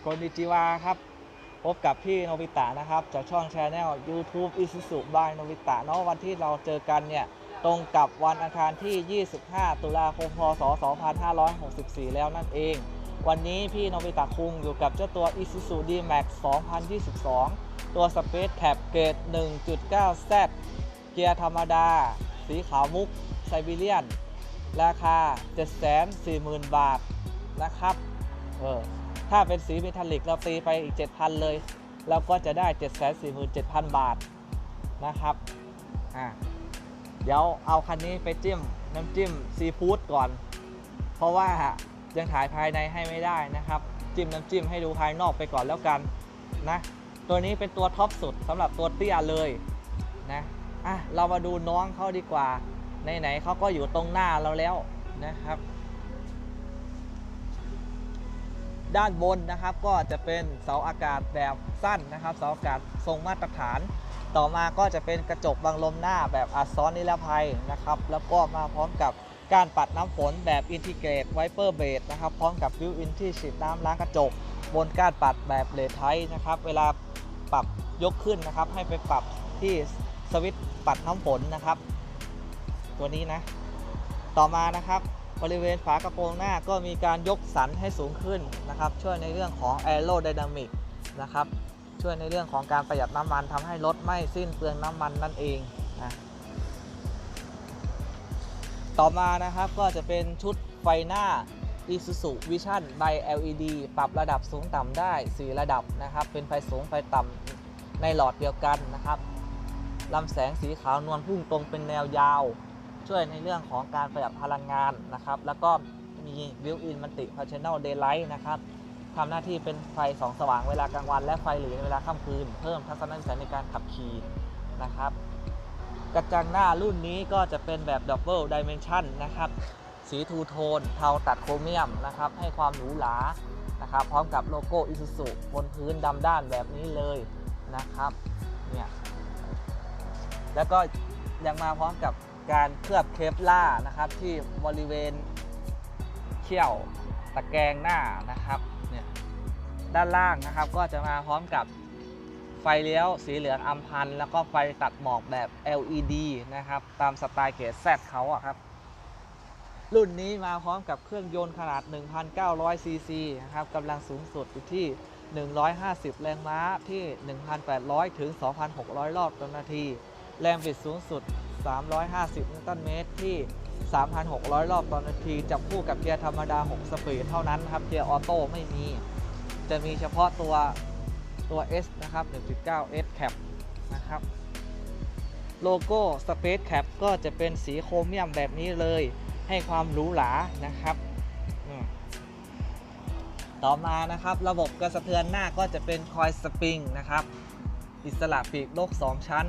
โกนิจิวาครับ พบกับพี่โนบิตะนะครับ จากช่อง Channel YouTube Isuzu by โนบิตะเนาะวันที่เราเจอกันเนี่ย ตรงกับวันอังคารที่ 25 ตุลาคมพศ 2564 แล้วนั่นเอง วันนี้พี่โนบิตะคุงอยู่กับเจ้าตัว Isuzu D-Max 2022 ตัว Space Cap เกรด 1.9Z เกียร์ธรรมดา สีขาวมุกไซบีเรียน ราคา 740,000 บาทนะครับ เออ ถ้าเป็นสีเมทัลลิกเราตีไปอีก 7,000 เลย เราก็จะได้ 747,000 บาทนะครับอ่าเดี๋ยวเอาคันนี้ไปจิ้มน้ำจิ้มซีฟู้ดก่อน เพราะว่ายังถ่ายภายในให้ไม่ได้นะครับ จิ้มน้ำจิ้มให้ดูภายนอกไปก่อนแล้วกันนะตัวนี้เป็นตัวท็อปสุดสำหรับตัวเตี้ยเลยนะอะเรามาดูน้องเขาดีกว่าไหนๆเขาก็อยู่ตรงหน้าเราแล้วนะครับ ด้านบนนะครับ ก็จะเป็นเสาอากาศแบบสั้นนะครับ เสาอากาศทรงมาตรฐาน ต่อมาก็จะเป็นกระจกบังลมหน้าแบบอัดซ้อนนิรภัยนะครับ แล้วก็มาพร้อมกับการปัดน้ำฝนแบบอินทิเกรตไวเปอร์เบดนะครับพร้อมกับวิวอินที่ฉีดน้ำล้างกระจก บนการปัดแบบเลทไทนะครับ เวลาปรับยกขึ้นนะครับ ให้ไปปรับที่สวิตช์ปัดน้ำฝนนะครับ ตัวนี้นะ ต่อมานะครับ บริเวณฝากระโปรงหน้าก็มีการยกสันให้สูงขึ้นนะครับ ช่วยในเรื่องของ aerodynamic นะครับ ช่วยในเรื่องของการประหยัดน้ำมันทำให้รถไม่สิ้นเปลืองน้ำมันนั่นเองนะต่อมานะครับก็จะเป็นชุดไฟหน้า Isuzu Vision by LED ปรับระดับสูงต่ำได้ 4 ระดับนะครับ เป็นไฟสูงไฟต่ำในหลอดเดียวกันนะครับลำแสงสีขาวนวลพุ่งตรงเป็นแนวยาว ช่วยในเรื่องของการประหยัดพลังงานนะครับ แล้วก็มีบิวอินมันติ Functional Daylight นะครับทำหน้าที่เป็นไฟสองสว่างเวลากลางวัน และไฟเหลืองในเวลาค่ำคืน เพิ่มทัศนวิสัยในการขับขี่นะครับ กระจังหน้ารุ่นนี้ก็จะเป็นแบบ Double Dimension นะครับ สีทูโทน เทาตัดโครเมียมนะครับ ให้ความหรูหรานะครับ พร้อมกับโลโก้ Isuzu บนพื้นดำด้านแบบนี้เลยนะครับ เนี่ย แล้วก็ยังมาพร้อมกับ การเคลือบเคปล่านะครับ ที่บริเวณเขี้ยวตะแกรงหน้านะครับเนี่ยด้านล่างนะครับก็จะมาพร้อมกับไฟเลี้ยวสีเหลืองอัมพันธ์แล้วก็ไฟตัดหมอกแบบ LED นะครับ ตามสไตล์เกรด Z เขาอะครับ รุ่นนี้มาพร้อมกับเครื่องยนต์ขนาด 1,900 ซีซีนะครับกำลังสูงสุดอยู่ที่ 150 แรงม้าที่ 1,800 ถึง 2,600 รอบต่อนาที แรงบิดสูงสุด 350 นิวตันเมตรที่ 3,600 รอบต่อนาทีจับคู่กับเกียร์ธรรมดา 6 สปีดเท่านั้นครับ เกียร์ออโต้ไม่มี จะมีเฉพาะตัวตัว S นะครับ 1.9 S Cap นะครับ โลโก้ Space Cap ก็จะเป็นสีโครเมียมแบบนี้เลย ให้ความหรูหรานะครับ ต่อมานะครับ ระบบกระสะเทือนหน้าก็จะเป็นคอยสปริงนะครับ อิสระปีกโลก 2 ชั้น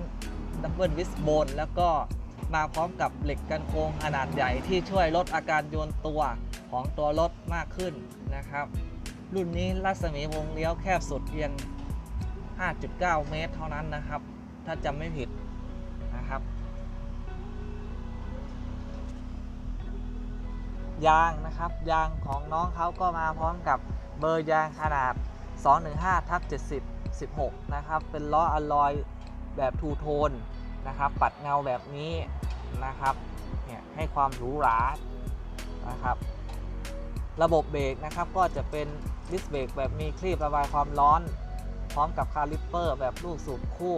ดับเบิลวิสโบนแล้วก็มาพร้อมกับเหล็กกันโค้งขนาดใหญ่ที่ช่วยลดอาการโยนตัวของตัวรถมากขึ้นนะครับ รุ่นนี้รัศมีวงเลี้ยวแคบสุดเพียง 5.9 เมตรเท่านั้นนะครับ ถ้าจำไม่ผิดนะครับ ยางนะครับยางของน้องเขาก็มาพร้อมกับเบอร์ยางขนาด 215ทับ70 16 นะครับ เป็นล้ออลลอย แบบทูโทนนะครับ ปัดเงาแบบนี้นะครับเนี่ยให้ความหรูหรานะครับ ระบบเบรกนะครับก็จะเป็นดิสเบรกแบบมีคลีประบายความร้อน พร้อมกับคาลิปเปอร์ แบบลูกสูบคู่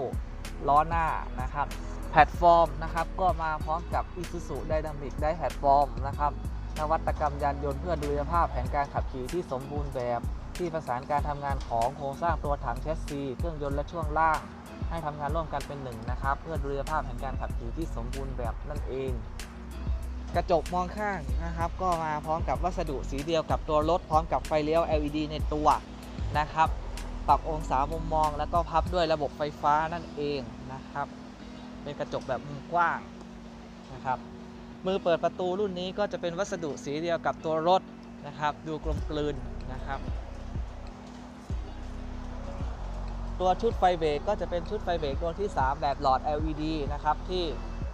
ล้อหน้านะครับ แพลตฟอร์มนะครับก็มาพร้อมกับ Isuzu Dynamic ได้แพลตฟอร์มนะครับนวัตกรรมยานยนต์เพื่อดุลยภาพแผนการขับขี่ที่สมบูรณ์แบบ ที่ประสานการทำงานของโครงสร้างตัวถังแชสซีเครื่องยนต์และช่วงล่าง ให้ทำงานร่วมกันเป็นหนึ่งนะครับ เพื่อดุลยภาพแห่งการขับขี่ที่สมบูรณ์แบบนั่นเอง กระจกมองข้างนะครับ ก็มาพร้อมกับวัสดุสีเดียวกับตัวรถ พร้อมกับไฟเลี้ยว LED ในตัวนะครับ ปรับองศามุมมองแล้วก็พับด้วยระบบไฟฟ้านั่นเองนะครับ เป็นกระจกแบบมุมกว้างนะครับ มือเปิดประตูรุ่นนี้ก็จะเป็นวัสดุสีเดียวกับตัวรถนะครับ ดูกลมกลืนนะครับ ตัวชุดไฟเบรกก็จะเป็นชุดไฟเบรกตัวที่ 3 แบบหลอด LED นะครับ ที่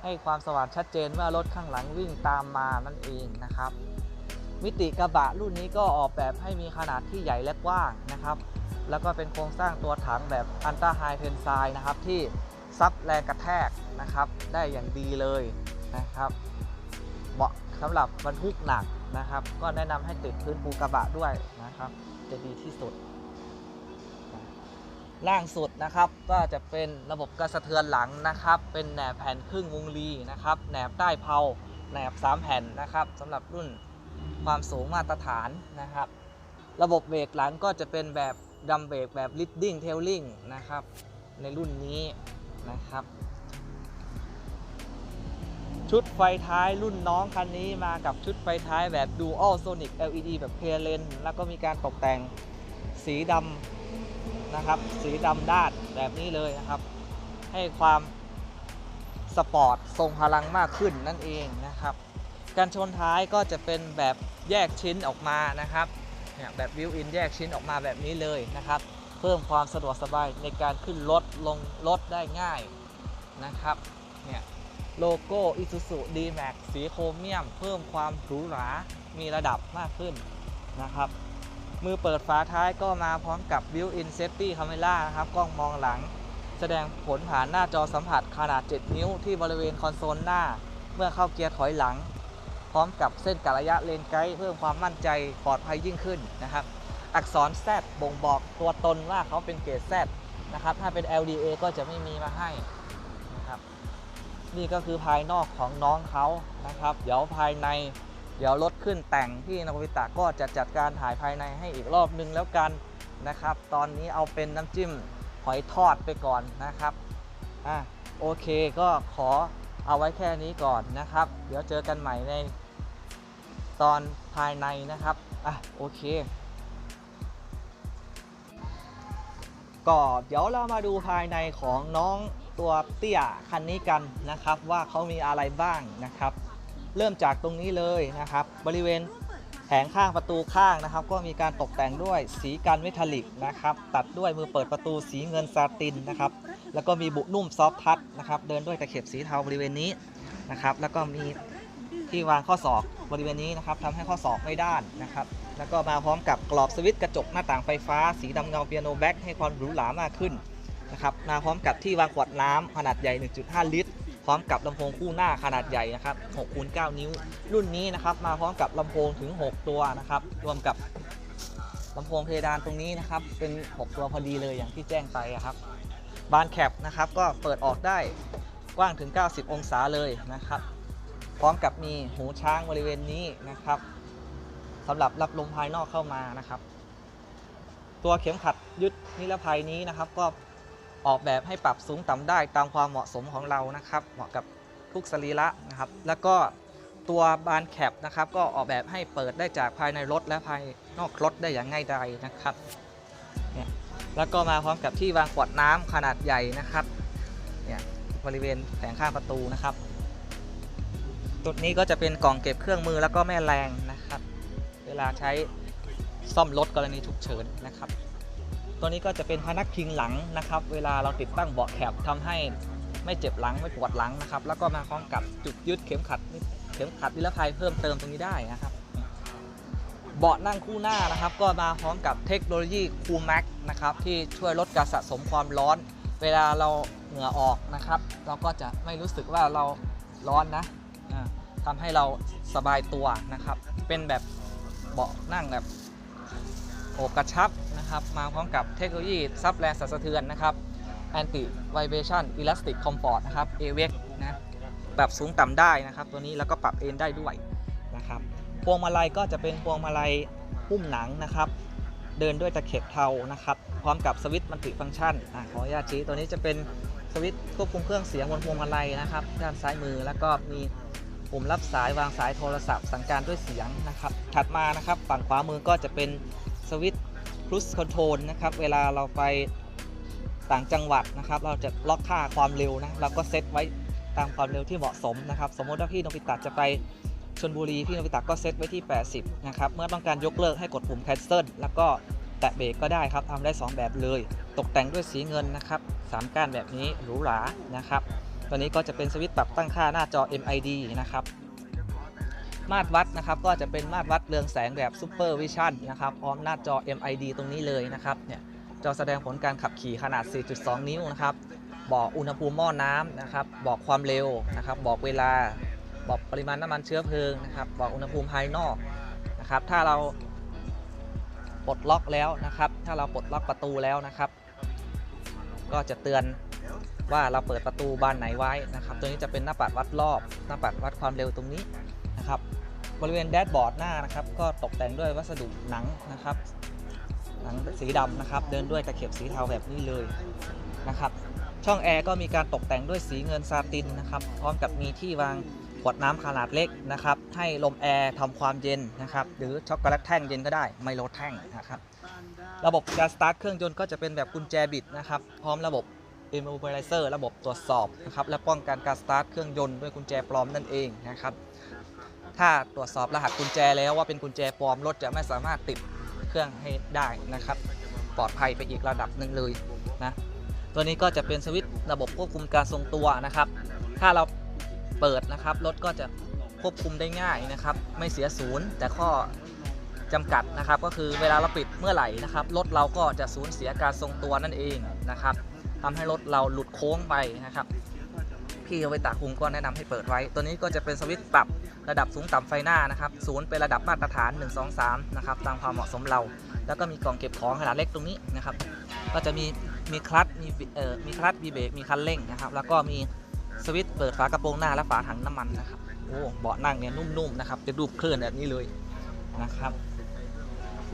ให้ความสว่างชัดเจนเมื่อรถข้างหลังวิ่งตามมานั่นเองนะครับ มิติกระบะรุ่นนี้ก็ออกแบบให้มีขนาดที่ใหญ่และกว้างนะครับ แล้วก็เป็นโครงสร้างตัวถังแบบอันต a าไฮเทนไซนะครับที่ซับแรงกระแทกนะครับ ได้อย่างดีเลยนะครับเหมาะสำหรับบรรทุกหนักนะครับ ก็แนะนำให้ติดพื้นปูกระบะด้วยนะครับ จะดีที่สุด ล่างสุดนะครับก็จะเป็นระบบกระสะเทือนหลังนะครับ เป็นแหนบแผ่นครึ่งวงลีนะครับแหนบใต้เพลาแหนบสามแผ่นนะครับสำหรับรุ่นความสูงมาตรฐานนะครับ ระบบเบรกหลังก็จะเป็นแบบดัมเบรกแบบ leading tailing นะครับ ในรุ่นนี้นะครับ ชุดไฟท้ายรุ่นน้องคันนี้มากับชุดไฟท้ายแบบ Dual Sonic LED แบบเพลเลนแล้วก็มีการตกแต่งสีดำ นะครับ สีดำด้านแบบนี้เลยนะครับ ให้ความสปอร์ตทรงพลังมากขึ้นนั่นเองนะครับ การชนท้ายก็จะเป็นแบบแยกชิ้นออกมานะครับเนี่ยแบบวิวอินแยกชิ้นออกมาแบบนี้เลยนะครับ เพิ่มความสะดวกสบายในการขึ้นรถลงรถได้ง่ายนะครับเนี่ยโลโก้ Isuzu D-Max สีโครเมียม เพิ่มความหรูหรา มีระดับมากขึ้นนะครับ มือเปิดฝาท้ายก็มาพร้อมกับ Built-in Safety Camera นะครับ กล้องมองหลัง แสดงผลผ่านหน้าจอสัมผัสขนาด 7 นิ้วที่บริเวณคอนโซลหน้า เมื่อเข้าเกียร์ถอยหลัง พร้อมกับเส้นกะระยะเลนไกด์เพิ่มความมั่นใจปลอดภัยยิ่งขึ้นนะครับ อักษร Z บ่งบอกตัวตนว่าเขาเป็นเกรด Z นะครับ ถ้าเป็น LDA ก็จะไม่มีมาให้นะครับ นี่ก็คือภายนอกของน้องเขานะครับ เดี๋ยวภายใน เดี๋ยวรถขึ้นแต่งที่นกวิตะก็จะจัดการถ่ายภายในให้อีกรอบนึงแล้วกันนะครับ ตอนนี้เอาเป็นน้ำจิ้มหอยทอดไปก่อนนะครับอะโอเคก็ขอเอาไว้แค่นี้ก่อนนะครับ เดี๋ยวเจอกันใหม่ในตอนภายในนะครับอะโอเคก็เดี๋ยวเรามาดูภายในของน้องตัวเตี้ยคันนี้กันนะครับ ว่าเขามีอะไรบ้างนะครับ เริ่มจากตรงนี้เลยนะครับ บริเวณแผงข้างประตูข้างนะครับ ก็มีการตกแต่งด้วยสีกันเมทัลลิกนะครับ ตัดด้วยมือเปิดประตูสีเงินซาตินนะครับ แล้วก็มีบุนุ่มซอฟทัชนะครับ เดินด้วยตะเข็บสีเทาบริเวณนี้นะครับ แล้วก็มีที่วางข้อศอกบริเวณนี้นะครับทำให้ข้อศอกไม่ด้านนะครับ แล้วก็มาพร้อมกับกรอบสวิตช์กระจกหน้าต่างไฟฟ้า สีดำเงาเปียโนแบ็กให้ความหรูหรามากขึ้นนะครับ มาพร้อมกับที่วางขวดน้ำขนาดใหญ่ 1.5 ลิตร ร้อมกับลำโพงคู่หน้าขนาดใหญ่นะครับ6คูณ9นิ้ว รุ่นนี้นะครับมาพร้อมกับลำโพงถึง 6 ตัวนะครับรวมกับลำโพงเพดานตรงนี้นะครับเป็น 6 ตัวพอดีเลยอย่างที่แจ้งไปอะครับบานแคปนะครับก็เปิดออกได้กว้างถึง 90 องศาเลยนะครับ พร้อมกับมีหูช้างบริเวณนี้นะครับสำหรับรับลมภายนอกเข้ามานะครับ ตัวเข็มขัดยึดนิรภัยนี้นะครับ ก็ ออกแบบให้ปรับสูงต่ำได้ตามความเหมาะสมของเรานะครับ เหมาะกับทุกสรีระนะครับ แล้วก็ตัวบานแคปนะครับ ก็ออกแบบให้เปิดได้จากภายในรถและภายนอกรถได้อย่างง่ายดายนะครับเนี่ยแล้วก็มาพร้อมกับที่วางขวดน้ำขนาดใหญ่นะครับเนี่ยบริเวณแผงข้างประตูนะครับจุดนี้ก็จะเป็นกล่องเก็บเครื่องมือแล้วก็แม่แรงนะครับ เวลาใช้ซ่อมรถกรณีฉุกเฉินนะครับ ตัวนี้ก็จะเป็นพนักพิงหลังนะครับ เวลาเราติดตั้งเบาะแคบทำให้ไม่เจ็บหลังไม่ปวดหลังนะครับ แล้วก็มาพร้อมกับจุดยึดเข็มขัดเข็มขัดนิรภัยเพิ่มเติมตรงนี้ได้นะครับ เบาะนั่งคู่หน้านะครับ ก็มาพร้อมกับเทคโนโลยีคูลแม็กนะครับที่ช่วยลดการสะสมความร้อน เวลาเราเหงื่อออกนะครับ เราก็จะไม่รู้สึกว่าเราร้อนนะอ่าทำให้เราสบายตัวนะครับ เป็นแบบเบาะนั่งแบบ อบกระชับนะครับ มาพร้อมกับเทคโนโลยีซับแรงสั่นสะเทือนนะครับ Anti Vibration Elastic Comfort นะครับ AVEX นะปรับสูงต่ำได้นะครับ ตัวนี้แล้วก็ปรับเอนได้ด้วยนะครับพวงมาลัยก็จะเป็นพวงมาลัยหุ้มหนังนะครับ เดินด้วยตะเข็บเทานะครับ พร้อมกับสวิตช์มัลติฟังก์ชันอะขออนุญาตชี้ตัวนี้จะเป็นสวิตช์ควบคุมเครื่องเสียงบนพวงมาลัยนะครับ ด้านซ้ายมือแล้วก็มีปุ่มรับสายวางสายโทรศัพท์ สั่งการด้วยเสียงนะครับ ถัดมานะครับ ฝั่งขวามือก็จะเป็น สวิตช์ cruise control นะครับ เวลาเราไปต่างจังหวัดนะครับ เราจะล็อกค่าความเร็วนะ เราก็เซตไว้ตามความเร็วที่เหมาะสมนะครับ สมมติว่าพี่นพิตะจะไปชลบุรี พี่นพิตะก็เซตไว้ที่ 80 นะครับ เมื่อต้องการยกเลิกให้กดปุ่ม cancel แล้วก็แตะเบรกก็ได้ครับทำได้ 2 แบบเลย ตกแต่งด้วยสีเงินนะครับสามก้านแบบนี้หรูหรานะครับ ตัวนี้ก็จะเป็นสวิตช์ปรับตั้งค่าหน้าจอ MID นะครับ มาตรวัดนะครับก็จะเป็นมาตรวัดเรืองแสงแบบซูเปอร์วิชั่นนะครับพร้อมหน้าจอ MID ตรงนี้เลยนะครับเนี่ยจอแสดงผลการขับขี่ขนาด 4.2 นิ้วนะครับบอกอุณหภูมิหม้อน้ำนะครับบอกความเร็วนะครับบอกเวลา บอกปริมาณน้ำมันเชื้อเพลิงนะครับบอกอุณหภูมิภายนอกนะครับถ้าเราปลดล็อกแล้วนะครับ ถ้าเราปลดล็อกประตูแล้วนะครับ ก็จะเตือนว่าเราเปิดประตูบานไหนไว้นะครับ ตัวนี้จะเป็นหน้าปัดวัดรอบ หน้าปัดวัดความเร็วตรงนี้นะครับ บริเวณแดชบอร์ดหน้านะครับ ก็ตกแต่งด้วยวัสดุหนังนะครับ หนังสีดำนะครับ เดินด้วยตะเข็บสีเทาแบบนี้เลยนะครับ ช่องแอร์ก็มีการตกแต่งด้วยสีเงินซาตินนะครับ พร้อมกับมีที่วางขวดน้ำขนาดเล็กนะครับ ให้ลมแอร์ทำความเย็นนะครับ หรือช็อกโกแลตแท่งเย็นก็ได้ ไมโลแท่งนะครับ ระบบการสตาร์ทเครื่องยนต์ก็จะเป็นแบบกุญแจบิดนะครับ พร้อมระบบ immobilizer ระบบตรวจสอบนะครับ และป้องกันการสตาร์ทเครื่องยนต์ด้วยกุญแจปลอมนั่นเองนะครับ ถ้าตรวจสอบรหัสกุญแจแล้วว่าเป็นกุญแจปลอมรถจะไม่สามารถติดเครื่องให้ได้นะครับ ปลอดภัยไปอีกระดับหนึ่งเลยนะตัวนี้ก็จะเป็นสวิตช์ระบบควบคุมการทรงตัวนะครับ ถ้าเราเปิดนะครับรถก็จะควบคุมได้ง่ายนะครับ ไม่เสียศูนย์แต่ข้อจำกัดนะครับ ก็คือเวลาเราปิดเมื่อไหร่นะครับรถเราก็จะสูญเสียการทรงตัวนั่นเองนะครับทำให้รถเราหลุดโค้งไปนะครับพี่เอาไปตากคุงก็แนะนำให้เปิดไว้ ตัวนี้ก็จะเป็นสวิตช์ปรับ ระดับสูงต่ำไฟหน้านะครับศูนย์เป็นระดับมาตรฐาน 1 2 3 นะครับ ตามความเหมาะสมเรา แล้วก็มีกล่องเก็บของขนาดเล็กตรงนี้นะครับ ก็จะมีมีคลัตช์มีเอ่อมีคลัตช์มีเบรกมีคันเร่งนะครับ แล้วก็มีสวิตช์เปิดฝากระโปรงหน้าและฝาถังน้ำมันนะครับโอ้เบาะนั่งเนี่ยนุ่มๆนะครับเป็นรูปเคลื่อนแบบนี้เลยนะครับ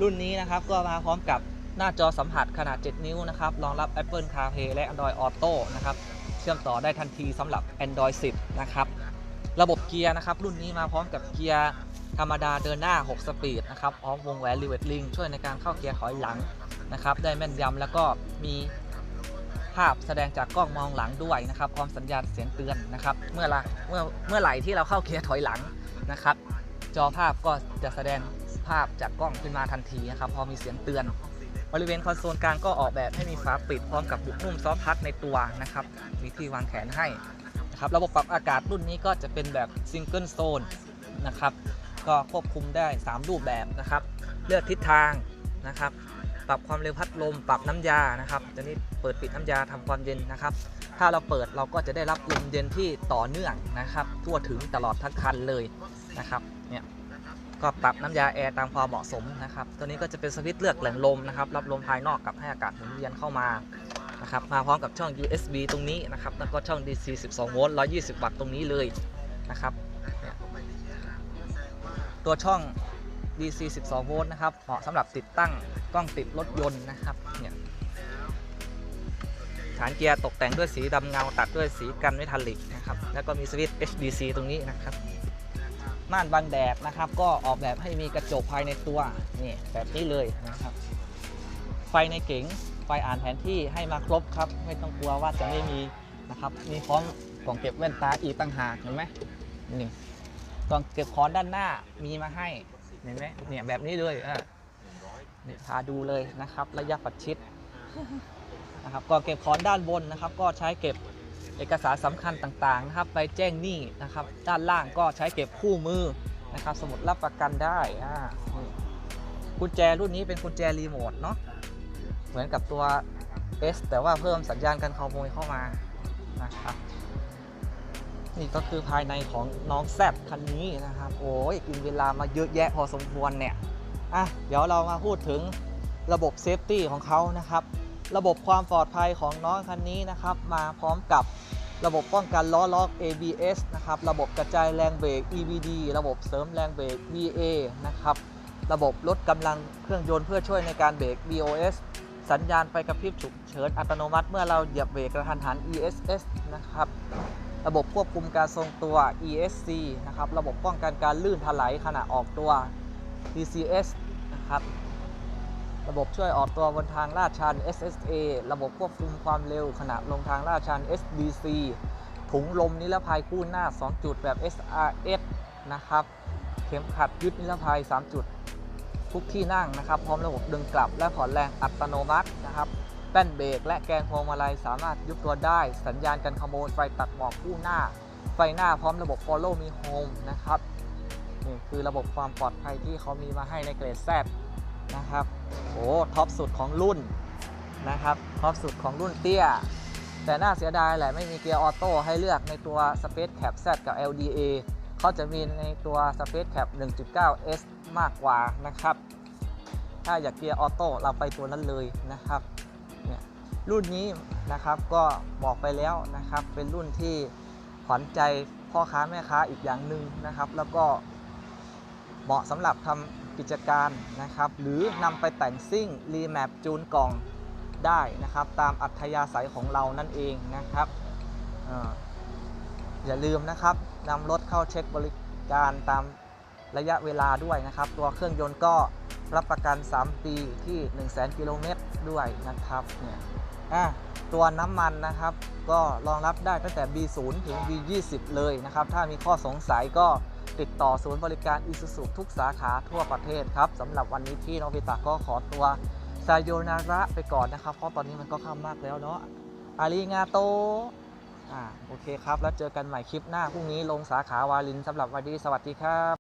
รุ่นนี้นะครับก็มาพร้อมกับหน้าจอสัมผัสขนาด 7 นิ้วนะครับรองรับ Apple CarPlay และ Android Auto นะครับ เชื่อมต่อได้ทันทีสำหรับ Android 10 นะครับ ระบบเกียร์นะครับรุ่นนี้มาพร้อมกับเกียร์ธรรมดาเดินหน้า 6 สปีดนะครับพร้อมวงแหวนรีเวทลิงช่วยในการเข้าเกียร์ถอยหลังนะครับได้แม่นยำแล้วก็มีภาพแสดงจากกล้องมองหลังด้วยนะครับพร้อมสัญญาณเสียงเตือนนะครับเมื่อละเมื่อเมื่อไหร่ที่เราเข้าเกียร์ถอยหลังนะครับจอภาพก็จะแสดงภาพจากกล้องขึ้นมาทันทีนะครับพอมีเสียงเตือน บริเวณคอนโซลกลางก็ออกแบบให้มีฝาปิดพร้อมกับบุกนุ่มซอฟต์ทัชในตัวนะครับมีที่วางแขนให้ นะครับระบบปรับอากาศรุ่นนี้ก็จะเป็นแบบซิงเกิลโซนนะครับก็ควบคุมได้ 3 รูปแบบนะครับ เลือกทิศทางนะครับ ปรับความเร็วพัดลม ปรับน้ำยานะครับตัวนี้เปิดปิดน้ำยาทำความเย็นนะครับ ถ้าเราเปิดเราก็จะได้รับลมเย็นที่ต่อเนื่องนะครับ ทั่วถึงตลอดทั้งคันเลยนะครับเนี่ยก็ปรับน้ำยาแอร์ตามความเหมาะสมนะครับ ตัวนี้ก็จะเป็นสวิตช์เลือกแหล่งลมนะครับ รับลมภายนอกกับให้อากาศหมุนเวียนเข้ามา นะครับมาพร้อมกับช่อง USB ตรงนี้นะครับแล้วก็ช่อง DC 12โวลต์120 วัตต์ตรงนี้เลยนะครับตัวช่อง DC 12โวลต์นะครับเหมาะสำหรับติดตั้งกล้องติดรถยนต์นะครับเนี่ยฐานเกียร์ตกแต่งด้วยสีดำเงาตัดด้วยสีกันเมทัลลิกนะครับแล้วก็มีสวิตช์ HDC ตรงนี้นะครับม่านบังแดดนะครับ ก็ออกแบบให้มีกระจกภายในตัวนี่แบบนี้เลยนะครับ ไฟในเก๋ง ไฟอ่านแผนที่ให้มาครบครับ ไม่ต้องกลัวว่าจะไม่มีนะครับ มีพร้อมกล่องเก็บแว่นตาอีกต่างหากเห็นไหมนี่กล่องเก็บของด้านหน้ามีมาให้เห็นไหมเนี่ยแบบนี้เลยอะนี่พาดูเลยนะครับ ระยะปัดชิดนะครับกล่องเก็บของด้านบนนะครับ ก็ใช้เก็บเอกสารสำคัญต่างๆนะครับ ไปแจ้งหนี้นะครับ ด้านล่างก็ใช้เก็บคู่มือนะครับ สมุดรับประกันได้อ่ากุญแจรุ่นนี้เป็นกุญแจรีโมทเนาะ เหมือนกับตัว S แต่ว่าเพิ่มสัญญาณการขโมยเข้ามานะครับนี่ก็คือภายในของน้องแซดคันนี้นะครับโอ้ยกินเวลามาเยอะแยะพอสมควรเนี่ยอะเดี๋ยวเรามาพูดถึงระบบเซฟตี้ของเขานะครับ ระบบความปลอดภัยของน้องคันนี้นะครับ มาพร้อมกับระบบป้องกันล้อล็อก ABS นะครับ ระบบกระจายแรงเบรก EBD ระบบเสริมแรงเบรก VA นะครับ ระบบลดกำลังเครื่องยนต์เพื่อช่วยในการเบรก BOS สัญญาณไฟกระพริบฉุกเฉินอัตโนมัติเมื่อเราเหยียบเบรกกระทันหัน ESS นะครับระบบควบคุมการทรงตัว ESC นะครับ ระบบป้องกันการลื่นถลายขณะออกตัว DCS นะครับ ระบบช่วยออกตัวบนทางลาดชัน SSA ระบบควบคุมความเร็วขณะลงทางลาดชัน SDC ถุงลมนิรภัยคู่หน้า 2 จุดแบบ SRS นะครับ เข็มขัดยึดนิรภัย 3 จุด ทุกที่นั่งนะครับ พร้อมระบบดึงกลับและผ่อนแรงอัตโนมัตินะครับแป้นเบรกและแกนพวงมาลัยสามารถยุบตัวได้ สัญญาณการขโมยไฟตัดหมอกคู่หน้า ไฟหน้าพร้อมระบบ Follow Me Home นะครับนี่คือระบบความปลอดภัยที่เขามีมาให้ในเกรด Z นะครับโอ้ท็อปสุดของรุ่นนะครับท็อปสุดของรุ่นเตี้ย แต่น่าเสียดายแหละไม่มีเกียร์ออโต้ให้เลือกในตัว Space Cap Z กับ LDA เขาจะมีในตัว Space Cap 1.9S มากกว่านะครับ ถ้าอยากเกียร์ออโต้เราไปตัวนั้นเลยนะครับเนี่ยรุ่นนี้นะครับก็บอกไปแล้วนะครับ เป็นรุ่นที่ขวัญใจพ่อค้าแม่ค้าอีกอย่างหนึ่งนะครับ แล้วก็เหมาะสำหรับทำกิจการนะครับ หรือนำไปแต่งซิ่งรีแมปจูนกล่องได้นะครับ ตามอัธยาศัยของเรานั่นเองนะครับออย่าลืมนะครับนำรถเข้าเช็คบริการตาม ระยะเวลาด้วยนะครับ ตัวเครื่องยนต์ก็รับประกัน 3 ปีที่1 0 0 0 0 0กิโลเมตรด้วยนะครับเนี่ยอะตัวน้ำมันนะครับ ก็รองรับได้ตั้งแต่ B0 ถึง B20 เลยนะครับ ถ้ามีข้อสงสัยก็ติดต่อศูนย์บริการอิสุสุทุกสาขาทั่วประเทศครับสำหรับวันนี้พี่โนบิตะก็ขอตัวซาโยนาระไปก่อนนะครับ เพราะตอนนี้มันก็ค่ำมากแล้วเนาะอาริงาโตอ่าโอเคครับ แล้วเจอกันใหม่คลิปหน้าพรุ่งนี้ลงสาขาวาลินสำหรับวันนี้สวัสดีครับ